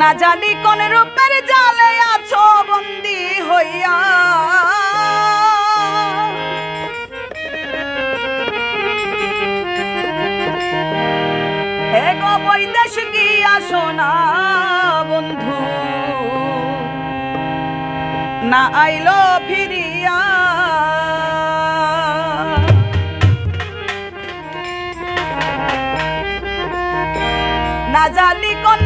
না জানি কোন রূপের জালে আছো বন্দি হইয়া। হে গো বৈদেশ গিয়া সোনা বন্ধু? না আইলো ফিরিয়া। না জানি কোন